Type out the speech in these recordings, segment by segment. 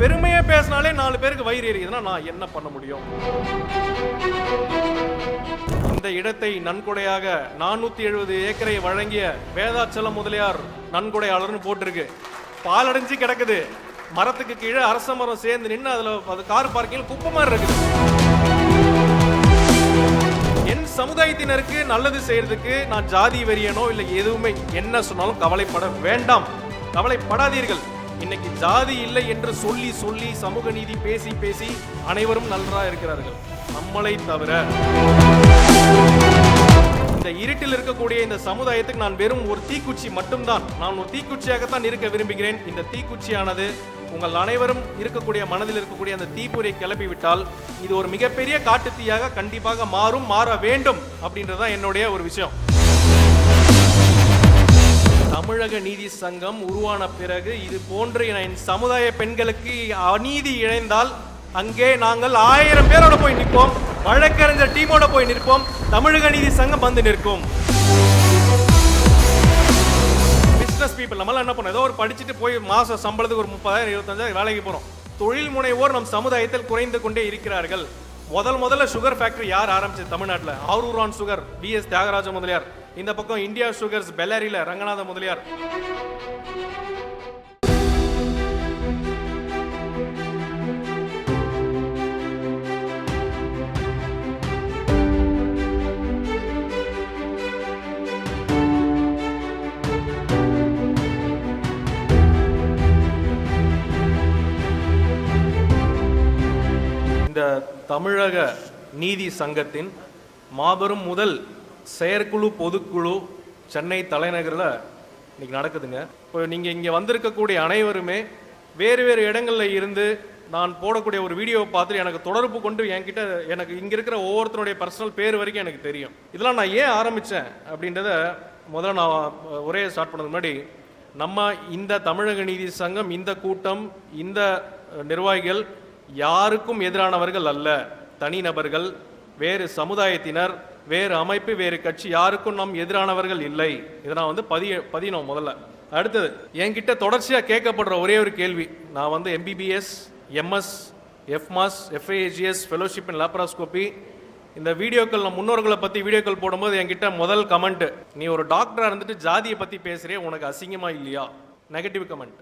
பெருமையாக பேசினாலே நாலு பேருக்கு வயிறு எரியுதுன்னா நான் என்ன பண்ண முடியும்? இந்த இடத்தை நன்கொடையாக நானூத்தி எழுபது ஏக்கரை வழங்கிய வேதாச்சலம் முதலியார் நன்கொடையாளர்னு போட்டிருக்கு. பாலடைஞ்சு கிடக்குது. மரத்துக்கு கீழே அரச மரம் சேர்ந்து நின்று அதுல அது கார் பார்க்கிங் குப்பை மாதிரி இருக்குது. என் சமுதாயத்தினருக்கு நல்லது செய்யறதுக்கு நான் ஜாதி வெறியனோ இல்லை எதுவுமே என்ன சொன்னாலும் கவலைப்பட வேண்டாம். கவலைப்படாதீர்கள். இன்னைக்கு ஜாதி இல்லை என்று சொல்லி சொல்லி சமூக நீதி பேசி பேசி அனைவரும் நன்றா இருக்கிறார்கள். நம்மளை தவிர. இந்த இருட்டில் இருக்கக்கூடிய இந்த சமுதாயத்துக்கு நான் வெறும் ஒரு தீக்குச்சி மட்டும்தான். நான் ஒரு தீக்குச்சியாகத்தான் இருக்க விரும்புகிறேன். இந்த தீக்குச்சியானது உங்கள் அனைவரும் இருக்கக்கூடிய மனதில் இருக்கக்கூடிய அந்த தீப்பொறியை கிளப்பி விட்டால் இது ஒரு மிகப்பெரிய காட்டுத்தீயாக கண்டிப்பாக மாறும் மாற வேண்டும் அப்படின்றதான் என்னுடைய ஒரு விஷயம். தமிழக நீதி சங்கம் உருவான பிறகு இது போன்று என் சமுதாய பெண்களுக்கு அநீதி இழைந்தால் அங்கே நாங்கள் ஆயிரம் பேரோட போய் நிற்போம். வழக்கறிஞர் டீமோட போய் நிற்போம். தமிழக நீதி சங்கம் வந்து நிற்கும். பிஸ்னஸ் பீப்புள் நம்மளாம் என்ன பண்ணோம்? ஏதோ ஒரு படிச்சுட்டு போய் மாதம் சம்பளத்துக்கு ஒரு முப்பதாயிரம் இருபத்தஞ்சாயிரம் வேலைக்கு போகிறோம் தொழில் முனைவோர் நம் சமுதாயத்தில் குறைந்து கொண்டே இருக்கிறார்கள். முதல் முதல்ல சுகர் ஃபேக்டரி யார் ஆரம்பிச்சது? தமிழ்நாட்டில். Aarooran sugar P S Thiyagaraja Mudaliar. இந்த பக்கம் இந்தியா சுகர்ஸ் பெல்லாரியில ரங்கநாத முதலியார். இந்த தமிழக நீதி சங்கத்தின் மாபெரும் முதல் செயற்குழு பொதுக்குழு சென்னை தலைநகரில் இன்னைக்கு நடக்குதுங்க. இப்போ நீங்கள் இங்கே வந்திருக்கக்கூடிய அனைவருமே வேறு வேறு இடங்களில் இருந்து நான் போடக்கூடிய ஒரு வீடியோவை பார்த்துட்டு எனக்கு தொடர்பு கொண்டு என்கிட்ட எனக்கு இங்கே இருக்கிற ஒவ்வொருத்தருடைய பர்சனல் பேர் வரைக்கும் எனக்கு தெரியும். இதெல்லாம் நான் ஏன் ஆரம்பித்தேன் அப்படின்றத முதல்ல நான் ஒரே ஸ்டார்ட் பண்ணதுக்கு முன்னாடி நம்ம இந்த தமிழக நீதி சங்கம் இந்த கூட்டம் இந்த நிர்வாகிகள் யாருக்கும் எதிரானவர்கள் அல்ல. தனிநபர்கள் வேறு சமுதாயத்தினர் வேறு அமைப்பு வேறு கட்சி யாருக்கும் நம் எதிரானவர்கள் இல்லை. இதை நான் வந்து பதிய பதினோம் முதல்ல. அடுத்தது என்கிட்ட தொடர்ச்சியாக கேட்கப்படுற ஒரே ஒரு கேள்வி. நான் வந்து MBBS MS FMAS FAGS fellowship in laparoscopy இந்த வீடியோக்கள் நம்ம முன்னோர்களை பற்றி வீடியோக்கள் போடும்போது என்கிட்ட முதல் கமெண்ட் நீ ஒரு டாக்டராக இருந்துட்டு ஜாதியை பற்றி பேசுகிறே உனக்கு அசிங்கமாக இல்லையா? நெகட்டிவ் கமெண்ட்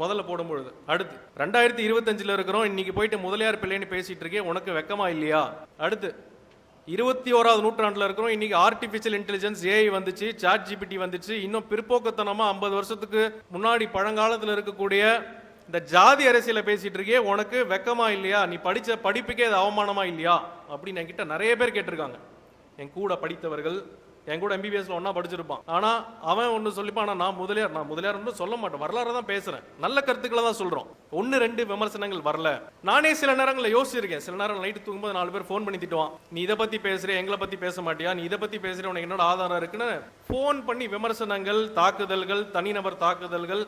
முதல்ல போடும்பொழுது. அடுத்து ரெண்டாயிரத்தி இருபத்தஞ்சில் இருக்கிறோம் இன்னைக்கு போயிட்டு முதலியார் பிள்ளைன்னு பேசிகிட்டு இருக்கே உனக்கு வெக்கமா இல்லையா? அடுத்து இருபத்தி ஓராவது நூற்றாண்டில் இருக்கிறோம். இன்றைக்கி ஆர்டிஃபிஷியல் இன்டெலிஜென்ஸ் ஏஐ வந்துச்சு சாட் ஜிபிடி வந்துச்சு. இன்னும் பிற்போக்கத்தனமாக ஐம்பது வருஷத்துக்கு முன்னாடி பழங்காலத்தில் இருக்கக்கூடிய இந்த ஜாதி அரசியலை பேசிகிட்டு இருக்கே உனக்கு வெக்கமா இல்லையா? நீ படித்த படிப்புக்கே அது அவமானமாக இல்லையா? அப்படின்னு என்கிட்ட நிறைய பேர் கேட்டிருக்காங்க. என் கூட படித்தவர்கள் என் கூட எம்பிபிஎஸ்ல ஒன்னா படிச்சிருப்பான். ஆனா அவன் ஒண்ணு சொல்லிப்பான் ஆனா நான் முதலியார். நான் முதலியார் ஒன்றும் சொல்ல மாட்டேன். வரலாறு தான் பேசுறேன். நல்ல கருத்துக்களை தான் சொல்றோம். ஒன்னு ரெண்டு விமர்சனங்கள் வரல. நானே சில நேரங்களில் யோசிச்சிருக்கேன். சில நேரம் நைட்டு தூங்கும்போது நாலு பேர் ஃபோன் பண்ணி திட்டுவான். நீ இதை பத்தி பேசுற எங்களை பத்தி பேச மாட்டியா? நீ இதை பத்தி பேசுற உனக்கு என்னோட ஆதாரம் இருக்குன்னு ஃபோன் பண்ணி விமர்சனங்கள் தாக்குதல்கள் தனிநபர் தாக்குதல்கள்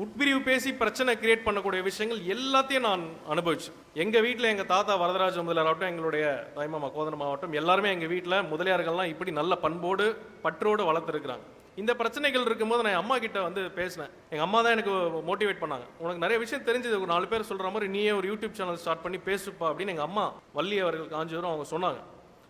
உட்பிரிவு பேசி பிரச்சனை கிரியேட் பண்ணக்கூடிய விஷயங்கள் எல்லாத்தையும் நான் அனுபவிச்சேன். எங்கள் வீட்டில் எங்கள் தாத்தா வரதராஜ முதலியார் ஆகட்டும் எங்களுடைய தாய்மாமா கோதனம் ஆகட்டும் எல்லாருமே எங்கள் வீட்டில் முதலியார்கள்லாம் இப்படி நல்ல பண்போடு பற்றோடு வளர்த்துருக்குறாங்க. இந்த பிரச்சனைகள் இருக்கும்போது நான் அம்மா கிட்ட வந்து பேசினேன். எங்கள் அம்மா தான் எனக்கு மோட்டிவேட் பண்ணாங்க. உனக்கு நிறைய விஷயம் தெரிஞ்சது ஒரு நாலு பேர் சொல்கிற மாதிரி நீயே ஒரு யூடியூப் சேனல் ஸ்டார்ட் பண்ணி பேசுப்பா அப்படின்னு எங்கள் அம்மா வள்ளி அவர்கள் காஞ்சிவரும் அவங்க சொன்னாங்க.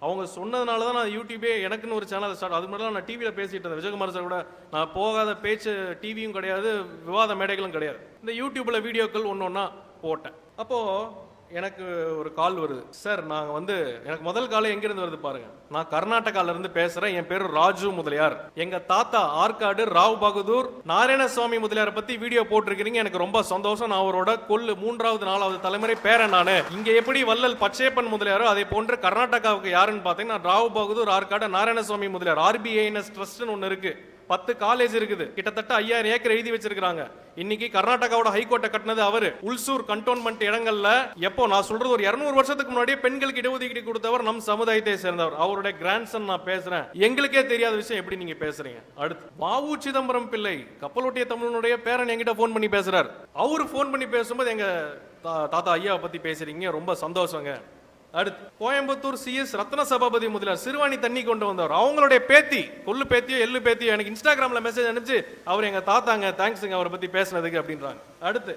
அவங்க சொன்னதுனால தான் நான் யூடியூபே எனக்குன்னு ஒரு சேனல் ஸ்டார்ட் அது மாதிரிலாம் நான் டிவியில் பேசிட்டு இருந்தேன். விஜயகுமார் சார் கூட நான் போகாத பேச்சு டிவியும் கிடையாது விவாத மேடைகளும் கிடையாது. இந்த யூடியூப்பில் வீடியோக்கள் ஒன்று ஒன்றா போட்டேன். அப்போது எனக்கு ஒரு கால் வருது. சார் நாங்கள் வந்து எனக்கு முதல் கால் எங்கேருந்து வருது பாருங்க. நான் கர்நாடகால இருந்து பேசுறேன். என் பேரு ராஜு முதலியார். எங்க தாத்தா ஆற்காடு ராவ் பகதூர் நாராயணசுவாமி முதலியாரை பத்தி வீடியோ போட்டிருக்கிறீங்க. எனக்கு ரொம்ப சந்தோஷம். நான் அவரோட கொல்லு மூன்றாவது நாலாவது தலைமுறை பேரன் நானு. இங்க எப்படி வள்ளல் பச்சையப்பன் முதலியாரோ அதே போன்று கர்நாடகாவுக்கு யாருன்னு பார்த்தீங்கன்னா ராவ் பகதூர் ஆற்காடு நாராயணசுவாமி முதலியார். ஆர்பிஐஎன்எஸ் ட்ரஸ்ட்னு ஒன்று இருக்கு. பத்து காலேஜ் இருக்குது. கிட்டத்தட்ட ஐயாயிரம் ஏக்கர் எழுதி வச்சிருக்காங்க இன்னைக்கு கர்நாடகாவோட ஹைகோர்ட்டை கட்டினது அவரு. உல்சூர் கண்டோன்மெண்ட் இடங்கள்ல எப்போ நான் சொல்றது ஒரு 200 வருஷத்துக்கு முன்னாடியே பெண்களுக்கு இடஒதுக்கீடு கொடுத்தவர் நம் சமுதாயத்தை சேர்ந்தவர். அவருடைய கிராண்ட்சன் நான் பேசுறேன். எங்களுக்கே தெரியாத விஷயம் எப்படி நீங்க பேசுறீங்க? அடுத்து வாவு சிதம்பரம் பிள்ளை கப்பலோட்டிய தமிழனுடைய பேரன் எங்கிட்ட ஃபோன் பண்ணி பேசுறாரு. அவரு ஃபோன் பண்ணி பேசும்போது எங்க தா- தாத்தா ஐயாவை பத்தி பேசுறீங்க. ரொம்ப சந்தோஷங்க. அடுத்து கோயம்புத்தூர் சிஎஸ் ரத்ன சபாபதி முதலியார் சிறுவாணி தண்ணி கொண்டு வந்தவர். அவங்களுடைய பேத்தி கொள்ளு பேத்தியோ எள்ளு பேத்தியோ எனக்கு இன்ஸ்டாகிராமில் மெசேஜ் அனுப்பிச்சு அவர் எங்கள் தாத்தாங்க தேங்க்ஸுங்க அவரை பற்றி பேசுனதுக்கு அப்படின்றாங்க. அடுத்து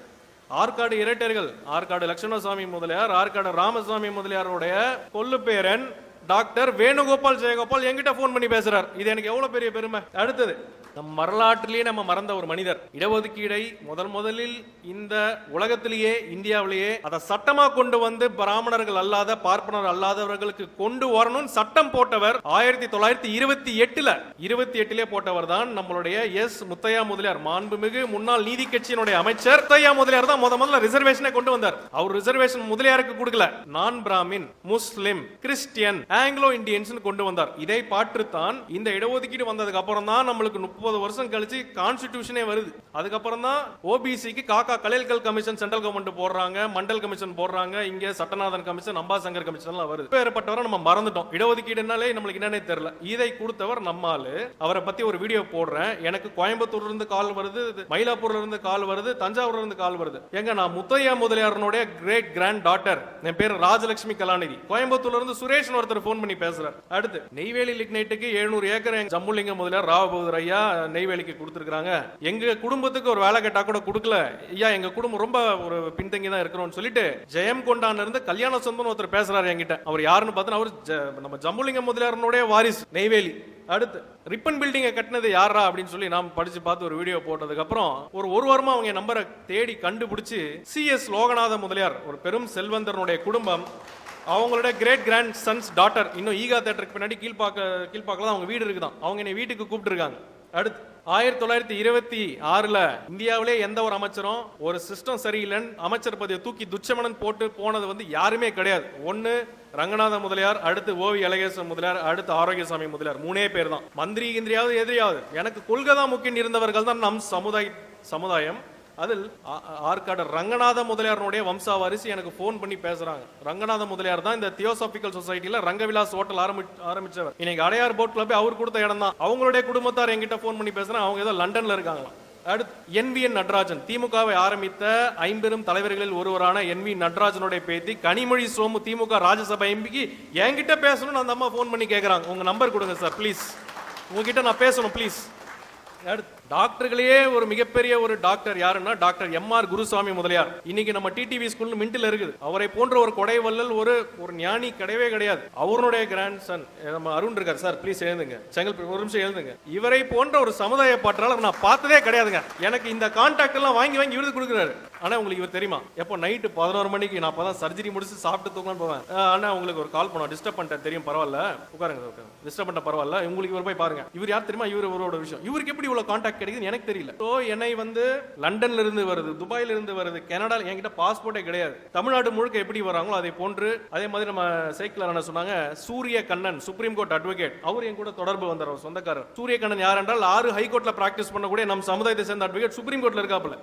ஆற்காடு இரட்டையர்கள் ஆற்காடு லட்சுமணசாமி முதலியார் ஆற்காடு ராமசாமி முதலியாருடைய கொல்லு பேரன் டாக்டர் வேணுகோபால் ஜெயகோபால் என்கிட்ட ஃபோன் பண்ணி பேசுறார். இது எனக்கு எவ்வளவு பெரிய பெருமை? அடுத்தது நம் வரலாற்றிலேயே நம்ம மறந்த ஒரு மனிதர். இடஒதுக்கீடை முதல் முதலில் இந்த உலகத்திலேயே இந்தியாவிலேயே அதை சட்டமா கொண்டு வந்து பிராமணர்கள் அல்லாத பார்ப்பனர் அல்லாதவர்களுக்கு கொண்டு வரணும்னு சட்டம் போட்டவர் ஆயிரத்தி தொள்ளாயிரத்தி இருபத்தி எட்டுல. இருபத்தி எட்டுல போட்டவர் தான் நம்மளுடைய எஸ் முத்தையா முதலியார். மாண்புமிகு முன்னாள் நீதி கட்சியினுடைய அமைச்சர். முத்தையா முதலியார் தான் முத முதல்ல ரிசர்வேஷனை கொண்டு வந்தார். அவர் ரிசர்வேஷன் முதலியாருக்கு கொடுக்கல. நான் Brahmin Muslim Christian Anglo Indians கொண்டு வந்தார். இதை பாற்றுத்தான் இந்த இடஒதுக்கீடு வந்ததுக்கு அப்புறம் தான் நம்மளுக்கு முப்பது வருஷம் கழிச்சு கான்ஸ்டிடியூஷனே வருது. அதுக்கப்புறம் தான் ஓபிசிக்கு காக்கா கலையல்கள் கமிஷன் சென்ட்ரல் கவர்மெண்ட் போடுறாங்க மண்டல் கமிஷன் போடுறாங்க இங்க சட்டநாதன் கமிஷன் அம்பாசங்கர் கமிஷன் எல்லாம் வருது. வேறுபட்டவரை நம்ம மறந்துட்டோம். இடஒதுக்கீடுனாலே நம்மளுக்கு என்னன்னே தெரியல. இதை கொடுத்தவர் நம்மாலு அவரை பத்தி ஒரு வீடியோ போடுறேன். எனக்கு கோயம்புத்தூர்ல இருந்து கால் வருது மயிலாப்பூர்ல இருந்து கால் வருது தஞ்சாவூர்ல இருந்து கால் வருது. எங்க நான் முத்தையா முதலியாரனுடைய கிரேட் கிராண்ட் டாட்டர் என் பேர் ராஜலட்சுமி கலாநிதி. கோயம்புத்தூர்ல இருந்து சுரேஷ் ஒருத்தர் ஃபோன் பண்ணி பேசுறார். அடுத்து நெய்வேலி லிக்னைட்டுக்கு 700 ஏக்கர் எங்க ஜம்முலிங்க முதலியார் ராவபகதூர் ஐயா நெய்வேலிக்கு கொடுத்துருக்காங்க எங்க குடும்பத்துக்கு ஒரு வேலை கேட்டா கூட கொடுக்கல. ஐயா எங்க குடும்பம் ரொம்ப ஒரு பின்தங்கி தான் இருக்கிறோம்னு சொல்லிட்டு ஜெயம் கொண்டான் இருந்து கல்யாண சொந்தம் ஒருத்தர் பேசுறாரு என்கிட்ட. அவர் யாருன்னு பார்த்தா அவர் நம்ம ஜம்முலிங்க முதலியாரனுடைய வாரிசு நெய்வேலி. அடுத்து ரிப்பன் பில்டிங்கை கட்டினது யாரா அப்படின்னு சொல்லி நாம் படிச்சு பார்த்து ஒரு வீடியோ போட்டதுக்கு அப்புறம் ஒரு ஒரு வாரமா அவங்க நம்பரை தேடி கண்டுபிடிச்சு சிஎஸ் லோகநாத முதலியார் ஒரு பெரும் செல்வந்தனுடைய குடும்பம் அவங்களோட கிரேட் கிராண்ட் சன்ஸ் டாட்டர் இன்னும் ஈகா தேட்டருக்கு பின்னாடி கீழ்பாக்க கீழ்பாக்கில் அவங்க வீடு இருக்குதான். அவங்க என்னை வீட்டுக்கு கூப்பிட்டுருக்காங்க. அடுத்து ஆயிரத்தி தொள்ளாயிரத்தி இருபத்தி ஆறுல இந்தியாவிலே எந்த ஒரு அமைச்சரும் ஒரு சிஸ்டம் சரியில்லைன்னு அமைச்சர் பதவியை தூக்கி துச்சமணன் போட்டு போனது வந்து யாருமே கிடையாது. ஒன்று ரங்கநாத முதலியார் அடுத்து ஓவி அழகேச முதலியார் அடுத்து ஆரோக்கியசாமி முதலியார். மூணே பேர் தான். மந்திரி இந்திரியாவது எதிரியாவது. எனக்கு கொள்கை தான் முக்கியம் இருந்தவர்கள் தான் நம் சமுதாய சமுதாயம். அதில் ஆ- ஆற்காடு ரங்கநாத முதலியாரனுடைய வம்சாவாரிசு எனக்கு ஃபோன் பண்ணி பேசுறாங்க. ரங்கநாத முதலியார் தான் இந்த தியோசாபிக்கல் சொசைட்டில ரங்கவிலாஸ் ஹோட்டல் ஆரம்பி ஆரம்பிச்சவர். இன்னைக்கு அடையார் போட் கிளப் அவர் கொடுத்த இடம் தான். அவங்களுடைய குடும்பத்தார் என்கிட்ட ஃபோன் பண்ணி பேசுறேன் அவங்க ஏதோ லண்டன்ல இருக்காங்களாம் அடுத்து என் வி என் நடராஜன். திமுகவை ஆரம்பித்த ஐம்பெரும் தலைவர்களில் ஒருவரான என் வி நடராஜனுடைய பேத்தி கனிமொழி சோமு திமுக ராஜ்யசபா எம்பிக்கு என்கிட்ட பேசணும்னு அந்த அம்மா ஃபோன் பண்ணி கேட்குறாங்க உங்க நம்பர் கொடுங்க சார் ப்ளீஸ் உங்ககிட்ட நான் பேசணும் ப்ளீஸ் அடுத்து டாக்டர்களையே ஒரு மிகப்பெரிய ஒரு டாக்டர் யாருன்னா doctor M R Guruswamy Mudaliar. இன்னைக்கு நம்ம டிடிவி ஸ்கூல் மின்டில் இருக்குது. அவரை போன்ற ஒரு கொடை வள்ளல் ஒரு ஒரு ஞானி கிடையவே கிடையாது. அவருடைய கிராண்ட் சன் நம்ம அருண் இருக்கார் சார் ப்ளீஸ் எழுதுங்க செங்கல் ஒரு நிமிஷம் எழுதுங்க இவரை போன்ற ஒரு சமுதாய பற்றாளர் நான் பார்த்ததே கிடையாதுங்க. எனக்கு இந்த கான்டாக்ட் எல்லாம் வாங்கி வாங்கி விருது கொடுக்குறாரு. ஆனா உங்களுக்கு இவர் தெரியுமா? எப்போ நைட்டு பதினோரு மணிக்கு நான் அப்போ தான் சர்ஜரி முடிச்சு சாப்பிட்டு தூங்கலாம்னு போவேன். ஆனால் உங்களுக்கு ஒரு கால் பண்ணுவோம் டிஸ்டர்ப் பண்ணிட்டேன் தெரியும் பரவாயில்ல. உட்காருங்க உட்காருங்க. டிஸ்டர்ப் பண்ண பரவாயில்ல. உங்களுக்கு இவர் போய் பாருங்க. இவர் யார் தெரியுமா? இவர் இவரோட விஷயம். இவருக்கு எப்படி இவ்வளோ கான்டாக்ட் கிடைக்குதுன்னு எனக்கு தெரியல. ஸோ என்னை வந்து லண்டன்ல இருந்து வருது துபாயில இருந்து வருது கனடா என்கிட்ட பாஸ்போர்ட்டே கிடையாது. தமிழ்நாடு முழுக்க எப்படி வராங்களோ அதை போன்று அதே மாதிரி நம்ம சைக்கிள் என்ன சொன்னாங்க Surya Kannan supreme court advocate அவர் என் கூட தொடர்பு வந்தார் அவர் சொந்தக்காரர். சூரிய கண்ணன் யார் என்றால் ஆறு ஹைகோர்ட்ல பிராக்டிஸ் பண்ணக்கூடிய நம் சமுதாயத்தை சேர்ந்த அட்வொகேட் சுப்ரீம் கோர்ட்ல இருக்காப்புல.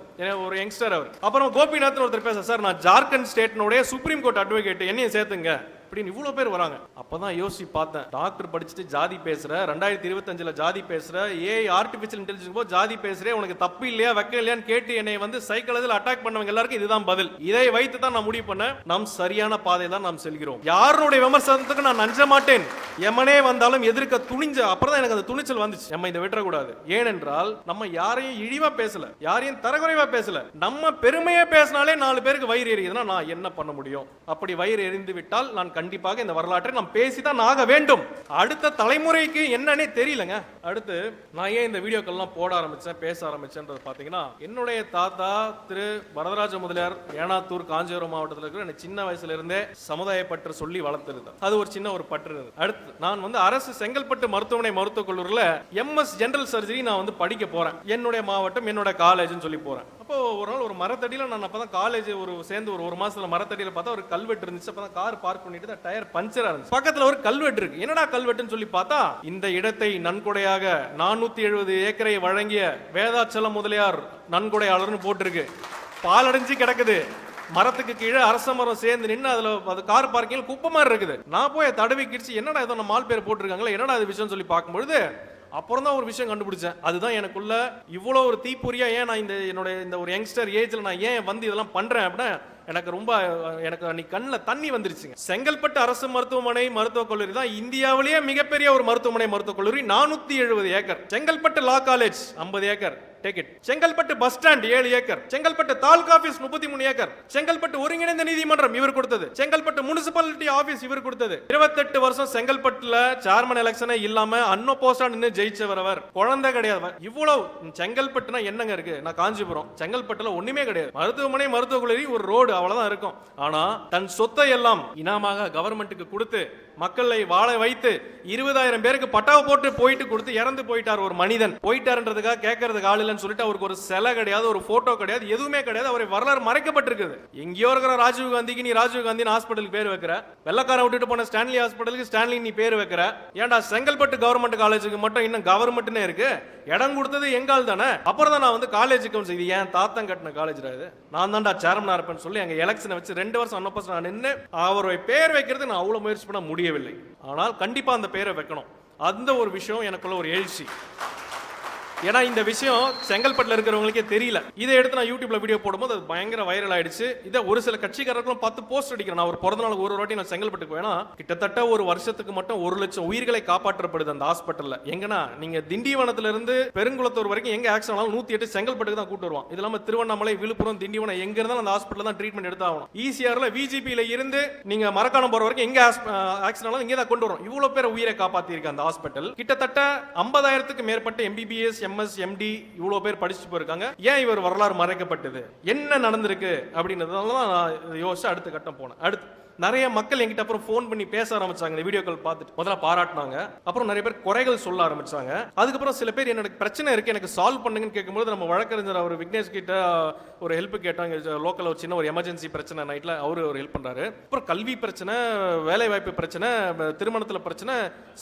ஒரு யங்ஸ்டர் அவர். அப்புறம் கோபிநாத்னு ஒருத்தர் பேச சார் நான் ஜார்க்கண்ட் ஸ்டேட்னுடைய சுப்ரீம் கோர்ட் அட்வொகேட் என்னையும் சேர்த்துங்க. அப்படின்னு இவ்வளோ பேர் வராங்க. அப்போ தான் யோசிச்சு பார்த்தேன். டாக்டர் படிச்சுட்டு ஜாதி பேசுகிற ரெண்டாயிரத்தி இருபத்தஞ்சில் ஜாதி பேசுகிற ஏ ஆர்டிஃபிஷியல் இன்டெலிஜென்ஸ் போது ஜாதி பேசுகிறே உனக்கு தப்பு இல்லையா வெக்க இல்லையான்னு கேட்டு என்னை வந்து சைக்கிளில் அட்டாக் பண்ணவங்க எல்லாருக்கும் இதுதான் பதில். இதை வைத்து தான் நான் முடிவு பண்ணேன். நாம் சரியான பாதையில் தான் நாம் செல்கிறோம். யாருடைய விமர்சனத்துக்கு நான் நஞ்ச மாட்டேன். எமனே வந்தாலும் எதிர்க்க துணிஞ்ச அப்புறம் தான் எனக்கு அந்த துணிச்சல் வந்துச்சு. நம்ம இதை விட்டுறக்கூடாது. ஏனென்றால் நம்ம யாரையும் இழிவாக பேசல. யாரையும் தரக்குறைவாக பேசல. நம்ம பெருமையா பேசினாலே நாலு பேருக்கு வயிறு எரியுதுன்னா நான் என்ன பண்ண முடியும்? அப்படி வயிறு எரிந்து விட்டால் நான் கண்டிப்பாக இந்த வரலாற்றை நாம் பேசிதான் ஆக வேண்டும். அடுத்த தலைமுறைக்கு என்னன்னே தெரியலங்க. அடுத்து நான் ஏன் இந்த வீடியோக்கள்லாம் போட ஆரம்பிச்சேன் பேச ஆரம்பிச்சேன்றது பாத்தீங்கன்னா என்னுடைய தாத்தா திரு வரதராஜ முதலியார் ஏனாத்தூர் காஞ்சிபுரம் மாவட்டத்தில் இருக்கிற எனக்கு சின்ன வயசுல இருந்தே சமுதாய பற்று சொல்லி வளர்த்திருந்தேன் அது ஒரு சின்ன ஒரு பற்று இருந்தது. அடுத்து நான் வந்து அரசு செங்கல்பட்டு மருத்துவமனை மருத்துவக் கல்லூரியில் எம்எஸ் ஜெனரல் சர்ஜரி நான் வந்து படிக்க போறேன். என்னுடைய மாவட்டம் என்னோட காலேஜ்னு சொல்லி போறேன். அப்போ ஒரு நாள் ஒரு மரத்தடியில் நான் அப்போ தான் காலேஜ் ஒரு சேர்ந்து ஒரு ஒரு மாசத்துல மரத்தடியில் பார்த்தா ஒரு கல்வெட்டு இருந்துச்சு. அப்போ தான் கார் பார்க் பண்ணிட்டு தான் டயர் பஞ்சராக இருந்துச்சு. பக்கத்தில் ஒரு கல்வெட்டு இருக்கு. என்னடா கல்வெட்டுன்னு சொல்லி பார்த்தா இந்த இடத்தை நன்கொடையாக நானூத்தி எழுபது ஏக்கரை வழங்கிய வேதாச்சலம் முதலியார் நன்கொடையாளர்னு போட்டிருக்கு. பாலடைஞ்சு கிடக்குது. மரத்துக்கு கீழே அரச மரம் சேர்ந்து நின்று அதுல அது கார் பார்க்கிங் குப்பை மாதிரி இருக்குது. நான் போய் தடவி கிடிச்சு என்னடா ஏதோ நம்ம மால் பேர் போட்டிருக்காங்களே என்னடா இது விஷயம் சொல்லி பார்க்கும்பொழுது அப்புறம் தான் ஒரு விஷயம் கண்டுபிடிச்சேன். அதுதான் எனக்குள்ள இவ்வளோ ஒரு தீப்பொறியா ஏன் நான் இந்த என்னோட இந்த ஒரு யங்ஸ்டர் ஏஜ்ல நான் ஏன் வந்து இதெல்லாம் பண்றேன் அப்படின்னா எனக்கு ரொம்ப எனக்கு அன்னைக்கு கண்ணில் தண்ணி வந்துருச்சுங்க. செங்கல்பட்டு அரசு மருத்துவமனை மருத்துவக் கல்லூரி தான் இந்தியாவிலேயே மிகப்பெரிய ஒரு மருத்துவமனை மருத்துவக் கல்லூரி நானூற்றி எழுபது ஏக்கர். செங்கல்பட்டு லா காலேஜ் ஐம்பது acre. Take it Chengalpattu bus stand ஏழு ஏக்கர். செங்கல்பட்டு தாலுகா ஆபீஸ் முப்பத்தி மூணு ஏக்கர். செங்கல்பட்டு ஒருங்கிணைந்த நீதிமன்றம் இவர் கொடுத்தது. செங்கல்பட்டு முனிசிபாலிட்டி ஆபீஸ் இவர் கொடுத்தது. இருபத்தெட்டு வருஷம் செங்கல்பட்டுல சேர்மன் எலெக்ஷனே இல்லாம அன்னோபோஸ்டா நின்று ஜெயிச்சவர் அவர். குழந்தை கிடையாது இவ்வளவு செங்கல்பட்டுனா என்னங்க இருக்கு? நான் காஞ்சிபுரம். செங்கல்பட்டுல ஒண்ணுமே கிடையாது. மருத்துவமனை மருத்துவக் கல்லூரி ஒரு ரோடு அவ்வளவுதான் இருக்கும். ஆனா தன் சொத்தை எல்லாம் இனாமாக கவர்மெண்ட்டுக்கு கொடுத்து மக்களை வாழ வைத்து இருபதாயிரம் பேருக்கு பட்டாவை போட்டு போயிட்டு கொடுத்து இறந்து போயிட்டார் ஒரு மனிதன். போயிட்டாருன்றதுக்காக கேட்கறதுக்கு ஆள் இல்லைன்னு சொல்லிட்டு அவருக்கு ஒரு சிலை கிடையாது ஒரு போட்டோ கிடையாது எதுவுமே கிடையாது. அவரை வரலாறு மறைக்கப்பட்டிருக்குது. எங்கேயோ இருக்கிற ராஜீவ் காந்திக்கு நீ ராஜீவ் காந்தி ஹாஸ்பிட்டலுக்கு பேர் வைக்கிற. வெள்ளக்காரன் விட்டுட்டு போன ஸ்டான்லி ஹாஸ்பிட்டலுக்கு ஸ்டான்லி நீ பேர் வைக்கிற. ஏன்டா செங்கல்பட்டு கவர்மெண்ட் காலேஜுக்கு மட்டும் இன்னும் கவர்மெண்ட்னே இருக்கு? இடம் கொடுத்தது எங்கால் தானே? அப்புறம் தான் நான் வந்து காலேஜுக்கு இது ஏன் தாத்தன் கட்டின காலேஜ் இது? நான் தான்டா சேர்மனா இருப்பேன்னு சொல்லி எங்க எலெக்ஷனை வச்சு ரெண்டு வருஷம் அன்னப்பஸ் நான் நின்று அவரை பேர் வைக்கிறது நான் அவ்வளோ முயற்சி பண்ண முடியவில்லை ஆனால் கண்டிப்பாக அந்த பேரை வைக்கணும். அந்த ஒரு விஷயம் எனக்குள்ள ஒரு எழுச்சி. ஏன்னா இந்த விஷயம் செங்கல்பட்டுல இருக்கிறவங்களுக்கே தெரியல. இதை எடுத்து நான் யூடியூப்ல வீடியோ போடும்போது அது பயங்கர வைரல் ஆயிடுச்சு. இதை ஒரு சில கட்சிக்காரர்களும் பார்த்து போஸ்ட் அடிக்கிறேன் நான் ஒரு பிறந்த நாள் ஒரு வாட்டி நான் செங்கல்பட்டுக்கு வேணா கிட்டத்தட்ட ஒரு வருஷத்துக்கு மட்டும் ஒரு லட்சம் உயிர்களை காப்பாற்றப்படுது அந்த ஹாஸ்பிட்டல்ல எங்கன்னா நீங்க திண்டிவனத்துல இருந்து பெருங்குளத்தூர் வரைக்கும் எங்க ஆக்சிடென்ட் ஆனாலும் நூத்தி எட்டு செங்கல்பட்டுக்கு தான் கூட்டு வருவோம் இது இல்லாம திருவண்ணாமலை விழுப்புரம் திண்டிவனம் எங்க இருந்தாலும் அந்த ஹாஸ்பிட்டல் தான் ட்ரீட்மெண்ட் எடுத்தாகணும். ஈசிஆர்ல விஜிபியில இருந்து நீங்க மரக்காணம் போற வரைக்கும் எங்க ஆக்சிடென்ட் இங்கே தான் கொண்டு வரும். இவ்வளவு பேர் உயிரை காப்பாத்திருக்கு அந்த ஹாஸ்பிட்டல் கிட்டத்தட்ட ஐம்பதாயிரத்துக்கு மேற்பட்ட எம்பிபிஎஸ் எம்எஸ் எம்டி இவ்வளோ பேர் படிச்சுட்டு போயிருக்காங்க. ஏன் இவர் வரலாறு மறைக்கப்பட்டது? என்ன நடந்திருக்கு? அப்படின்றதுனால தான் நான் யோசிச்சு அடுத்த கட்டம் போனேன். அடுத்து நிறைய மக்கள் எங்கிட்ட அப்புறம் ஃபோன் பண்ணி பேச ஆரம்பிச்சாங்க. இந்த வீடியோக்கள் பார்த்துட்டு. முதல்ல பாராட்டினாங்க. அப்புறம் நிறைய பேர் குறைகள் சொல்ல ஆரம்பிச்சாங்க. அதுக்கப்புறம் சில பேர் என்னோட பிரச்சனை இருக்கு எனக்கு சால்வ் பண்ணுங்கன்னு கேட்கும்போது நம்ம வழக்கறிஞர் அவர் விக்னேஷ் கிட்ட ஒரு ஹெல்ப் கேட்டாங்க. லோக்கல் ஒரு சின்ன ஒரு எமர்ஜென்சி பிரச்சனை நைட்டில் அவரு ஒரு ஹெல்ப் பண்ணுறாரு அப்புறம் கல்வி பிரச்சனை வேலை வாய்ப்பு பிரச்சனை திருமணத்தில் பிரச்சனை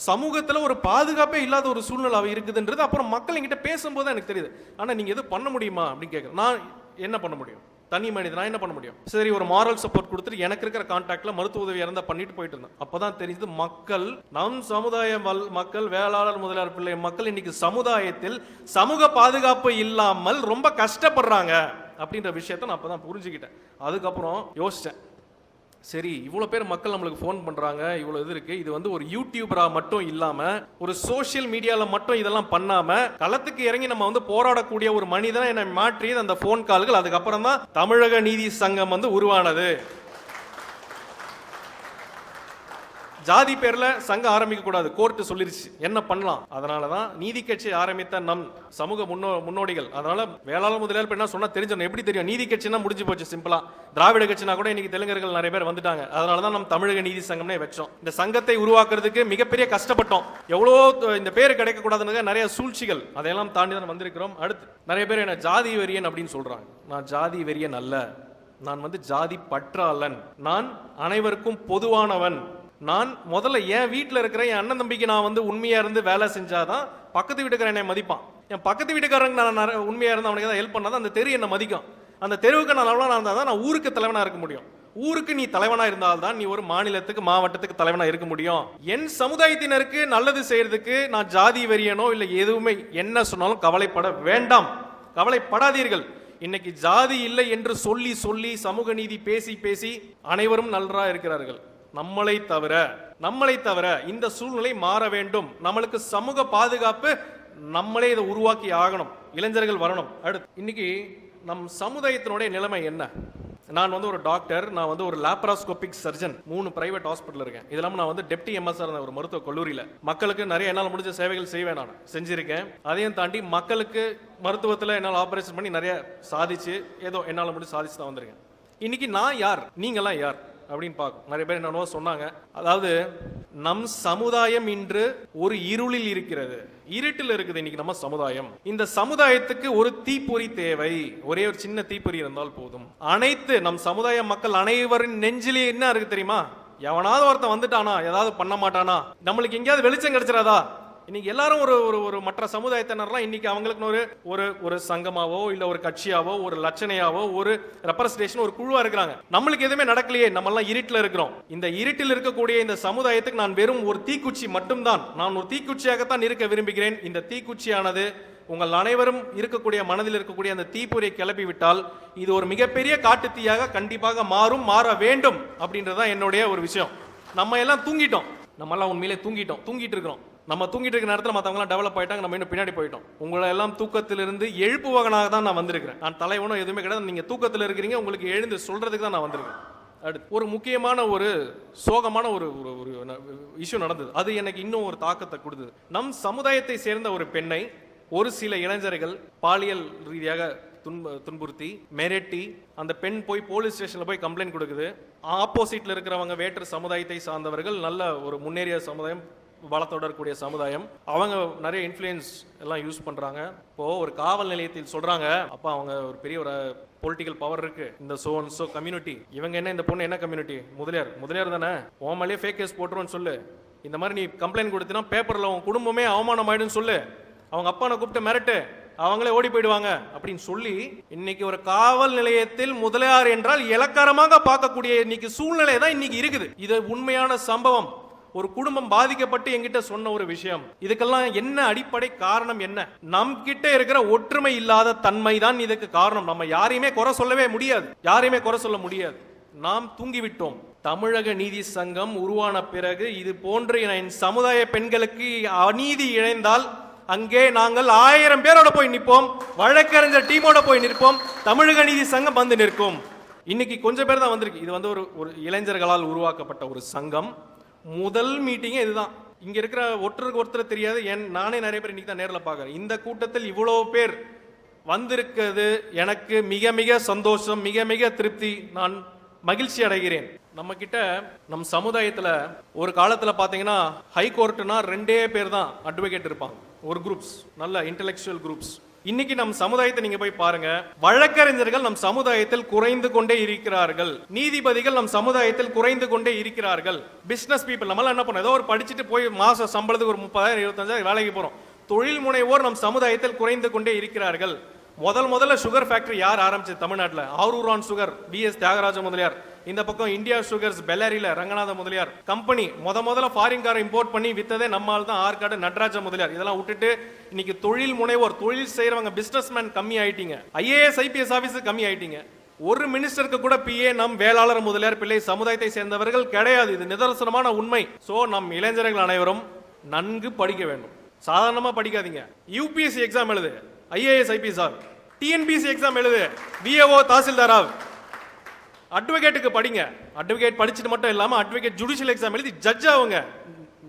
சமூகத்தில் ஒரு பாதுகாப்பே இல்லாத ஒரு சூழ்நிலை இருக்குதுன்றது அப்புறம் மக்கள் என்கிட்ட பேசும்போது எனக்கு தெரியுது. ஆனால் நீங்கள் எதுவும் பண்ண முடியுமா அப்படின்னு கேட்குறேன் நான் என்ன பண்ண முடியும்? தனி மனிதனாக என்ன பண்ண முடியும்? சரி ஒரு மாரல் சப்போர்ட் கொடுத்துட்டு எனக்கு இருக்கிற கான்டாக்ட்ல மருத்துவ உதவி இருந்தால் பண்ணிட்டு போயிட்டு இருந்தேன். அப்பதான் தெரிஞ்சது மக்கள் நம் சமுதாய மக்கள் வேளாளர் முதலியார் பிள்ளை மக்கள் இன்னைக்கு சமுதாயத்தில் சமூக பாதுகாப்பு இல்லாமல் ரொம்ப கஷ்டப்படுறாங்க அப்படின்ற விஷயத்த நான் அப்பதான் புரிஞ்சுக்கிட்டேன். அதுக்கப்புறம் யோசிச்சேன். சரி இவ்வளோ பேர் மக்கள் நம்மளுக்கு ஃபோன் பண்ணுறாங்க இவ்வளோ இது இருக்குது இது வந்து ஒரு யூடியூபராக மட்டும் இல்லாமல் ஒரு சோஷியல் மீடியாவில் மட்டும் இதெல்லாம் பண்ணாமல் களத்துக்கு இறங்கி நம்ம வந்து போராடக்கூடிய ஒரு மனிதனை என்னை மாற்றியது அந்த ஃபோன் கால்கள் அதுக்கப்புறம் தான் தமிழக நீதி சங்கம் வந்து உருவானது. ஜாதி பேர்ல சங்கம் ஆரம்பிக்க கூடாது. கோர்ட் சொல்லிருச்சு. என்ன பண்ணலாம்? அதனால தான் நீதி கட்சி ஆரம்பித்த நம் சமூக முன்னோ முன்னோடிகள். அதனால வேளாளர் முதலியார் என்ன சொன்னா தெரிஞ்சிடணும் எப்படி தெரியும்? நீதி கட்சினா முடிஞ்சு போச்சு சிம்பிளா திராவிட கட்சினா கூட இன்னைக்கு தெலுங்கர்கள் நிறைய பேர் வந்துட்டாங்க. அதனால தான் நம்ம தமிழக நீதி சங்கம்னே வச்சோம். இந்த சங்கத்தை உருவாக்குறதுக்கு மிகப்பெரிய கஷ்டப்பட்டோம். எவ்வளோ இந்த பேர் கிடைக்கக்கூடாதுன்னு நிறைய சூழ்ச்சிகள். அதையெல்லாம் தாண்டி தான் வந்திருக்கிறோம். அடுத்து நிறைய பேர் என்ன ஜாதி வெறியன் அப்படின்னு சொல்றாங்க. நான் ஜாதி வெறியன் அல்ல. நான் வந்து ஜாதி பற்றாளன். நான் அனைவருக்கும் பொதுவானவன். நான் முதல்ல என் வீட்டில் இருக்கிற என் அண்ணன் தம்பிக்கு நான் வந்து உண்மையாக இருந்து வேலை செஞ்சாதான் பக்கத்து வீட்டுக்காரன் என்னை மதிப்பான். என் பக்கத்து வீட்டுக்காரங்க நான் உண்மையாக இருந்து அவனுக்கு ஏதாவது ஹெல்ப் பண்ணாதான் அந்த தெரு என்னை மதிக்கும். அந்த தெருவுக்கு நான் அளவாக இருந்தால் தான் நான் ஊருக்கு தலைவனாக இருக்க முடியும். ஊருக்கு நீ தலைவனாக இருந்தால்தான் நீ ஒரு மாநிலத்துக்கு மாவட்டத்துக்கு தலைவனாக இருக்க முடியும். என் சமுதாயத்தினருக்கு நல்லது செய்யறதுக்கு நான் ஜாதி வெறியனோ இல்லை எதுவுமே என்ன சொன்னாலும் கவலைப்பட வேண்டாம். கவலைப்படாதீர்கள். இன்னைக்கு ஜாதி இல்லை என்று சொல்லி சொல்லி சமூக நீதி பேசி பேசி அனைவரும் நன்றா இருக்கிறார்கள். நம்மளை தவிர நம்மளை தவிர இந்த சூழ்நிலை மாற வேண்டும். நம்மளுக்கு சமூக பாதுகாப்பு நம்மளே இதை உருவாக்கி ஆகணும். இளைஞர்கள் வரணும். அடுத்து இன்னைக்கு நம் சமுதாயத்தினுடைய நிலைமை என்ன? நான் வந்து ஒரு டாக்டர் நான் வந்து ஒரு லாப்ராஸ்கோபிக் சர்ஜன் மூணு பிரைவேட் ஹாஸ்பிட்டல் இருக்கேன். இது இல்லாமல் நான் வந்து டெப்டி எம்எஸ்ஆர் ஒரு மருத்துவ கல்லூரியில். மக்களுக்கு நிறைய என்னால் முடிஞ்ச சேவைகள் செய்வேன் நான். செஞ்சிருக்கேன். அதையும் தாண்டி மக்களுக்கு மருத்துவத்தில் என்னால் ஆபரேஷன் பண்ணி நிறைய சாதிச்சு ஏதோ என்னால் முடிஞ்சு சாதிச்சு தான் வந்திருக்கேன். இன்னைக்கு நான் யார்? நீங்களாம் யார்? அப்படின்னு பார்க்கும். நிறைய பேர் என்னென்னவோ சொன்னாங்க. அதாவது நம் சமுதாயம் இன்று ஒரு இருளில் இருக்கிறது. இருட்டில் இருக்குது இன்னைக்கு நம்ம சமுதாயம். இந்த சமுதாயத்துக்கு ஒரு தீப்பொறி தேவை. ஒரே ஒரு சின்ன தீப்பொறி இருந்தால் போதும். அனைத்து நம் சமுதாய மக்கள் அனைவரின் நெஞ்சிலே என்ன இருக்கு தெரியுமா? எவனாவது ஒருத்தன் வந்துட்டானா? ஏதாவது பண்ண மாட்டானா? நம்மளுக்கு எங்கேயாவது வெளிச்சம் கிடைச்சிடாதா? இன்னைக்கு எல்லாரும் ஒரு ஒரு ஒரு மற்ற சமுதாயத்தினர்லாம் இன்னைக்கு அவங்களுக்குன்னு ஒரு ஒரு ஒரு சங்கமாவோ இல்லை ஒரு கட்சியாவோ ஒரு லட்சணையாவோ ஒரு ரெப்ரஸன்டேஷன் ஒரு குழுவா இருக்கிறாங்க. நம்மளுக்கு எதுவுமே நடக்கலையே நம்ம எல்லாம் இருட்டில் இருக்கிறோம். இந்த இருட்டில் இருக்கக்கூடிய இந்த சமுதாயத்துக்கு நான் வெறும் ஒரு தீக்குச்சி மட்டும்தான். நான் ஒரு தீக்குச்சியாகத்தான் இருக்க விரும்புகிறேன். இந்த தீக்குச்சியானது உங்கள் அனைவரும் இருக்கக்கூடிய மனதில் இருக்கக்கூடிய அந்த தீப்பொறியை கிளப்பி விட்டால் இது ஒரு மிகப்பெரிய காட்டுத்தீயாக கண்டிப்பாக மாறும் மாற வேண்டும் அப்படின்றதுதான் என்னுடைய ஒரு விஷயம். நம்ம எல்லாம் தூங்கிட்டோம். நம்மலாம் உண்மையிலே தூங்கிட்டோம் தூங்கிட்டு இருக்கிறோம் நம்ம தூங்கிட்டு இருக்க நேரத்தில் மற்றவங்களாம் டெவலப் ஆகிட்டாங்க நம்ம இன்னும் பின்னாடி போயிட்டோம். உங்களை எல்லாம் தூக்கத்திலிருந்து எழுப்புவகனாக தான் நான் வந்திருக்கிறேன். நான் தலைவனும் எதுவுமே கிடையாது. நீங்கள் தூக்கத்தில் இருக்கிறீங்க உங்களுக்கு எழுந்து சொல்கிறதுக்கு தான் நான் வந்திருக்கேன். அடுத்து ஒரு முக்கியமான ஒரு சோகமான ஒரு ஒரு ஒரு இஷ்யூ நடந்தது. அது எனக்கு இன்னும் ஒரு தாக்கத்தை கொடுத்தது. நம் சமுதாயத்தை சேர்ந்த ஒரு பெண்ணை ஒரு சில இளைஞர்கள் பாலியல் ரீதியாக துன்ப துன்புறுத்தி மிரட்டி அந்த பெண் போய் போலீஸ் ஸ்டேஷனில் போய் கம்ப்ளைண்ட் கொடுக்குது. ஆப்போசிட்டில் இருக்கிறவங்க வேற்று சமுதாயத்தை சார்ந்தவர்கள் நல்ல ஒரு முன்னேறிய சமுதாயம் வளத்தோட சமுதாயம். அவங்க நிறைய இன்ஃப்ளூயன்ஸ் எல்லாம் யூஸ் பண்ணுறாங்க இப்போது ஒரு காவல் நிலையத்தில் சொல்கிறாங்க அப்போ அவங்க ஒரு பெரிய ஒரு பொலிட்டிக்கல் பவர் இருக்கு. இந்த சோ சோ கம்யூனிட்டி இவங்க என்ன இந்த பொண்ணு என்ன கம்யூனிட்டி முதலியார். முதலியார் தானே? ஓமாலே ஃபேக் கேஸ் போட்டுருவோன்னு சொல்லு. இந்த மாதிரி நீ கம்ப்ளைண்ட் கொடுத்தினா பேப்பரில் உன் குடும்பமே அவமானம் ஆயிடும்னு சொல்லு. அவங்க அப்பாவை கூப்பிட்டு மிரட்டு. அவங்களே ஓடி போயிடுவாங்க அப்படின்னு சொல்லி இன்னைக்கு ஒரு காவல் நிலையத்தில் முதலியார் என்றால் இலக்காரமாக பார்க்கக்கூடிய இன்னைக்கு சூழ்நிலை தான் இன்னைக்கு இருக்குது. இது உண்மையான சம்பவம். ஒரு குடும்பம் பாதிக்கப்பட்டு என்கிட்ட சொன்ன ஒரு விஷயம். இதுக்கெல்லாம் என்ன அடிப்படை காரணம் என்ன? நம் கிட்ட இருக்கிற ஒற்றுமை இல்லாத தன்மை தான் இதுக்கு காரணம். நம்ம யாரையுமே குறை சொல்லவே முடியாது. யாரையுமே குறை சொல்ல முடியாது. நாம் தூங்கிவிட்டோம். தமிழக நீதி சங்கம் உருவான பிறகு இது போன்று என் சமுதாய பெண்களுக்கு அநீதி இழைந்தால் அங்கே நாங்கள் ஆயிரம் பேரோட போய் நிற்போம். வழக்கறிஞர் டீமோட போய் நிற்போம். தமிழக நீதி சங்கம் வந்து நிற்கும். இன்னைக்கு கொஞ்சம் பேர் தான் வந்திருக்கு. இது வந்து ஒரு ஒரு இளைஞர்களால் உருவாக்கப்பட்ட ஒரு சங்கம். முதல் மீட்டிங்கே இதுதான். இங்கே இருக்கிற ஒருத்தருக்கு ஒருத்தர் தெரியாது. என் நானே நிறைய பேர் இன்னைக்கு தான் நேரில் பார்க்குறேன். இந்த கூட்டத்தில் இவ்வளோ பேர் வந்திருக்கிறது எனக்கு மிக மிக சந்தோஷம் மிக மிக திருப்தி. நான் மகிழ்ச்சி அடைகிறேன். நம்ம கிட்ட நம் சமுதாயத்தில் ஒரு காலத்தில் பார்த்தீங்கன்னா ஹை கோர்ட்னா ரெண்டே பேர் தான் அட்வொகேட் இருப்பாங்க. ஒரு குரூப்ஸ் நல்ல இன்டெலெக்சுவல் குரூப்ஸ் இன்னைக்கு நம் சமுதாயத்தை நீங்க போய் பாருங்க. வழக்கறிஞர்கள் நம் சமுதாயத்தில் குறைந்து கொண்டே இருக்கிறார்கள். நீதிபதிகள் நம் சமுதாயத்தில் குறைந்து கொண்டே இருக்கிறார்கள். பிசினஸ் பீப்புள் நம்மளாம் என்ன பண்ணோம் ஏதோ ஒரு படிச்சுட்டு போய் மாச சம்பளத்துக்கு ஒரு முப்பதாயிரம் இருபத்தஞ்சாயிரம் வேலைக்கு போறோம். தொழில் முனைவோர் நம் சமுதாயத்தில் குறைந்து கொண்டே இருக்கிறார்கள். முதல் முதல்ல சுகர் ஃபேக்டரி யார் ஆரம்பிச்சது? தமிழ்நாட்டில். Aarooran sugar PS Thiyagaraja Mudaliar. இந்த பக்கம் இந்தியா சுகர்ஸ் பெல்லாரியில் ரங்கநாத முதலியார். கம்பெனி முத முதல்ல ஃபாரின் காரை இம்போர்ட் பண்ணி வித்ததே நம்மால் தான் ஆற்காடு நடராஜ முதலியார். இதெல்லாம் விட்டுட்டு இன்னைக்கு தொழில் முனைவோர் தொழில் செய்கிறவங்க பிஸ்னஸ்மேன் கம்மி ஆயிட்டீங்க. ஐஏஎஸ் ஐபிஎஸ் ஆஃபீஸு கம்மி ஆயிட்டீங்க. ஒரு மினிஸ்டருக்கு கூட பிஏ நம் வேளாளர் முதலியார் பிள்ளை சமுதாயத்தை சேர்ந்தவர்கள் கிடையாது. இது நிதர்சனமான உண்மை. ஸோ நம் இளைஞர்கள் அனைவரும் நன்கு படிக்க வேண்டும். சாதாரணமாக படிக்காதீங்க. யூபிஎஸ்சி எக்ஸாம் எழுது. IAS IPS or TNPSC exam எழுது. விஏஓ தாசில்தாராவ். அட்வொகேட்டுக்கு படிங்க. அட்வொகேட் படிச்சுட்டு மட்டும் இல்லாமல் அட்வொகேட் ஜுடிஷியல் எக்ஸாம் எழுதி ஜட்ஜ் ஆகுங்க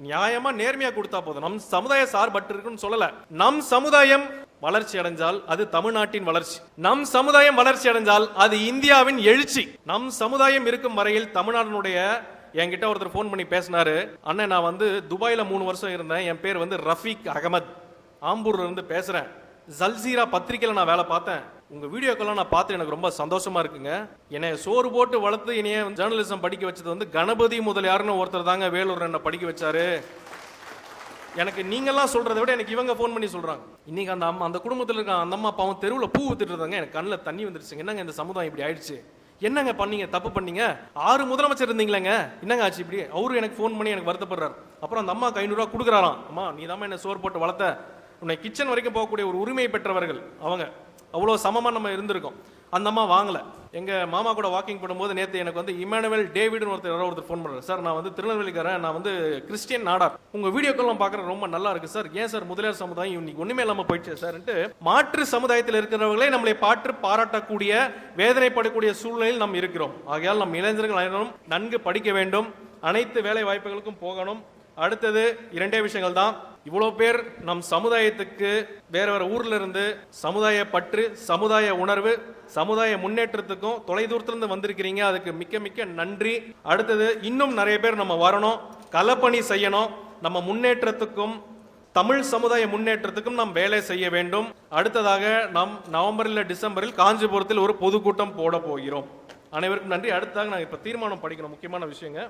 நியாயமா நேர்மையா கொடுத்தா போதும். நம் சமுதாய சார்பட்டு இருக்குன்னு சொல்லல. நம் சமுதாயம் வளர்ச்சி அடைஞ்சால் அது தமிழ்நாட்டின் வளர்ச்சி. நம் சமுதாயம் வளர்ச்சி அடைஞ்சால் அது இந்தியாவின் எழுச்சி. நம் சமுதாயம் இருக்கும் வரையில் தமிழ்நாட்டினுடைய என்கிட்ட ஒருத்தர் ஃபோன் பண்ணி பேசினாரு. அண்ணன் நான் வந்து துபாயில் மூணு வருஷம் இருந்தேன். என் பேர் வந்து ரஃபீக் அகமத். ஆம்பூர்ல இருந்து பேசுறேன். ஜல்சீரா பத்திரிக்கையில் நான் வேலை பார்த்தேன். உங்கள் வீடியோக்கெல்லாம் நான் பார்த்து எனக்கு ரொம்ப சந்தோஷமா இருக்குங்க. என்னை சோறு போட்டு வளர்த்து என்னைய ஜேர்னலிசம் படிக்க வச்சது வந்து கணபதி முதலியார்னு ஒருத்தர் தாங்க வேலூர் என்னை படிக்க வச்சாரு. எனக்கு நீங்கள்லாம் சொல்கிறத விட எனக்கு இவங்க ஃபோன் பண்ணி சொல்கிறாங்க இன்றைக்கி அந்த அம்மா அந்த குடும்பத்தில் இருக்க அந்த அம்மா பாவம் தெருவில் பூ வித்துட்டு இருந்தாங்க. எனக்கு கண்ணில் தண்ணி வந்துருச்சுங்க. என்னங்க இந்த சமுதாயம் இப்படி ஆயிடுச்சு? என்னங்க பண்ணீங்க? தப்பு பண்ணீங்க? ஆறு முதலமைச்சர் இருந்தீங்களேங்க. என்னங்க ஆச்சு இப்படி? அவரு எனக்கு ஃபோன் பண்ணி எனக்கு வருத்தப்படுறாரு. அப்புறம் அந்த அம்மாக்கு ஐநூறுரூவா கொடுக்குறாராம். அம்மா நீ தான் என்ன சோறு போட்டு வளர்த்த. உன்னை கிச்சன் வரைக்கும் போகக்கூடிய ஒரு உரிமை பெற்றவர்கள் அவங்க. அவ்வளோ சமமாக நம்ம இருந்திருக்கோம். அந்த அம்மா வாங்கலை. எங்கள் மாமா கூட வாக்கிங் பண்ணும்போது நேற்று எனக்கு வந்து இமானுவேல் டேவிட்னு ஒருத்தர் யாரோ ஒருத்தர் ஃபோன் பண்ணுறேன் சார் நான் வந்து திருநெல்வேலிக்காரன் நான் வந்து கிறிஸ்டியன் நாடார். உங்கள் வீடியோக்கெல்லாம் பார்க்குற ரொம்ப நல்லா இருக்குது சார். ஏன் சார் முதலியார் சமுதாயம் இன்னைக்கு ஒன்றுமே இல்லாமல் போயிடுச்சு சார்ன்ட்டு மாற்று சமுதாயத்தில் இருக்கிறவர்களே நம்மளை பாற்று பாராட்டக்கூடிய வேதனைப்படக்கூடிய சூழ்நிலையில் நாம் இருக்கிறோம். ஆகையால் நம் இளைஞர்கள் அனைவரும் நன்கு படிக்க வேண்டும். அனைத்து வேலை வாய்ப்புகளுக்கும் போகணும். அடுத்தது இரண்டே விஷயங்கள் தான். இவ்வளோ பேர் நம் சமுதாயத்துக்கு வேற வேற ஊர்ல இருந்து சமுதாய பற்று சமுதாய உணர்வு சமுதாய முன்னேற்றத்துக்கும் தொலைதூரத்திலிருந்து வந்திருக்கிறீங்க. அதுக்கு மிக்க மிக்க நன்றி. அடுத்தது இன்னும் நிறைய பேர் நம்ம வரணும் களப்பணி செய்யணும். நம்ம முன்னேற்றத்துக்கும் தமிழ் சமுதாய முன்னேற்றத்துக்கும் நாம் வேலை செய்ய வேண்டும். அடுத்ததாக நாம் நவம்பரில் டிசம்பரில் காஞ்சிபுரத்தில் ஒரு பொதுக்கூட்டம் போட போகிறோம். அனைவருக்கும் நன்றி. அடுத்ததாக நாங்கள் இப்போ தீர்மானம் படிக்கணும் முக்கியமான விஷயங்க.